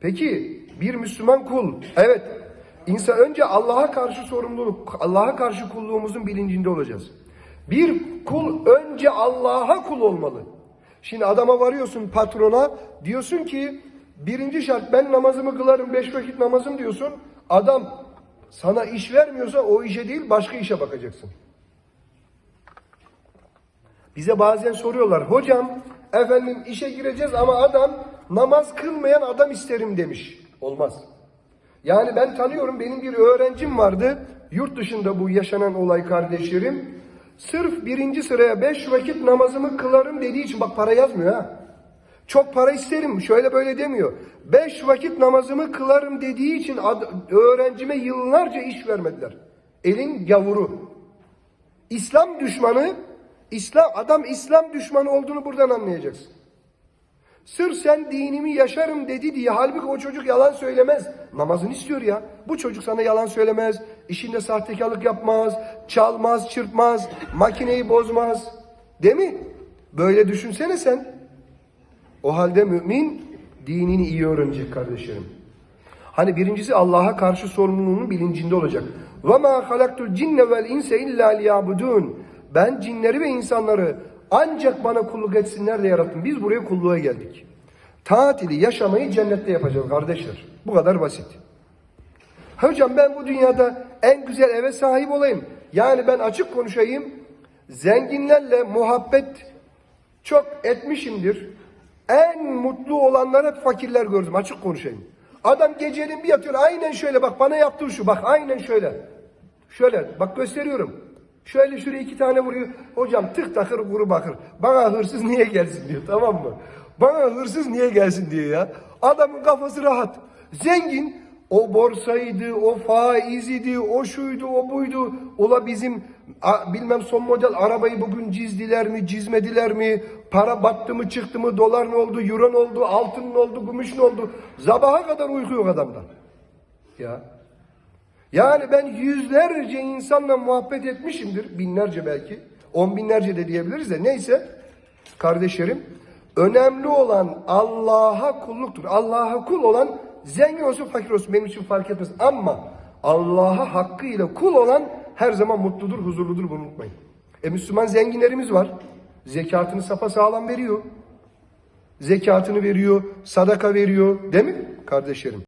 Peki bir Müslüman kul, evet insan önce Allah'a karşı sorumluluk, Allah'a karşı kulluğumuzun bilincinde olacağız. Bir kul önce Allah'a kul olmalı. Şimdi adama varıyorsun patrona, diyorsun ki birinci şart ben namazımı kılarım, beş vakit namazım diyorsun. Adam sana iş vermiyorsa o işe değil başka işe bakacaksın. Bize bazen soruyorlar, hocam efendim işe gireceğiz ama adam namaz kılmayan adam isterim demiş. Olmaz. Yani ben tanıyorum benim bir öğrencim vardı. Yurt dışında bu yaşanan olay kardeşlerim. Sırf birinci sıraya beş vakit namazımı kılarım dediği için bak para yazmıyor ha. Çok para isterim şöyle böyle demiyor. Beş vakit namazımı kılarım dediği için öğrencime yıllarca iş vermediler. Elin gavuru. İslam düşmanı, İslam adam İslam düşmanı olduğunu buradan anlayacaksın. Sırf sen dinimi yaşarım dedi diye halbuki o çocuk yalan söylemez. Namazını istiyor ya. Bu çocuk sana yalan söylemez. işinde sahtekarlık yapmaz. Çalmaz, çırpmaz. Makineyi bozmaz. Değil mi? Böyle düşünsene sen. O halde mümin dinini iyi öğrenecek kardeşlerim. Hani birincisi Allah'a karşı sorumluluğunun bilincinde olacak. Ve ma halaktul cinne vel inse illa liyabudun. Ben cinleri ve insanları ancak bana kulluk etsinler de yarattım. Biz buraya kulluğa geldik. Tatili yaşamayı cennette yapacağız kardeşler. Bu kadar basit. Hocam ben bu dünyada en güzel eve sahip olayım. Yani ben açık konuşayım. Zenginlerle muhabbet çok etmişimdir. En mutlu olanlar hep fakirler gördüm açık konuşayım. Adam gecenin bir yatıyor aynen şöyle bak bana yaptığı şu bak aynen şöyle. Şöyle bak gösteriyorum. Şöyle şuraya iki tane vuruyor. Hocam tık takır kuru bakır. Bana hırsız niye gelsin diyor tamam mı? Bana hırsız niye gelsin diyor ya. Adamın kafası rahat. Zengin o borsaydı, o faiziydi, o şuydu, o buydu. Ola bizim a- bilmem son model arabayı bugün cizdiler mi, cizmediler mi? Para battı mı, çıktı mı, dolar ne oldu, euro ne oldu, altın ne oldu, gümüş ne oldu? Sabaha kadar uyku yok adamda. Ya. Yani ben yüzlerce insanla muhabbet etmişimdir. Binlerce belki. On binlerce de diyebiliriz de neyse. Kardeşlerim. Önemli olan Allah'a kulluktur. Allah'a kul olan zengin olsun fakir olsun benim için fark etmez. Ama Allah'a hakkıyla kul olan her zaman mutludur, huzurludur bunu unutmayın. E Müslüman zenginlerimiz var. Zekatını sağlam veriyor. Zekatını veriyor, sadaka veriyor. Değil mi kardeşlerim?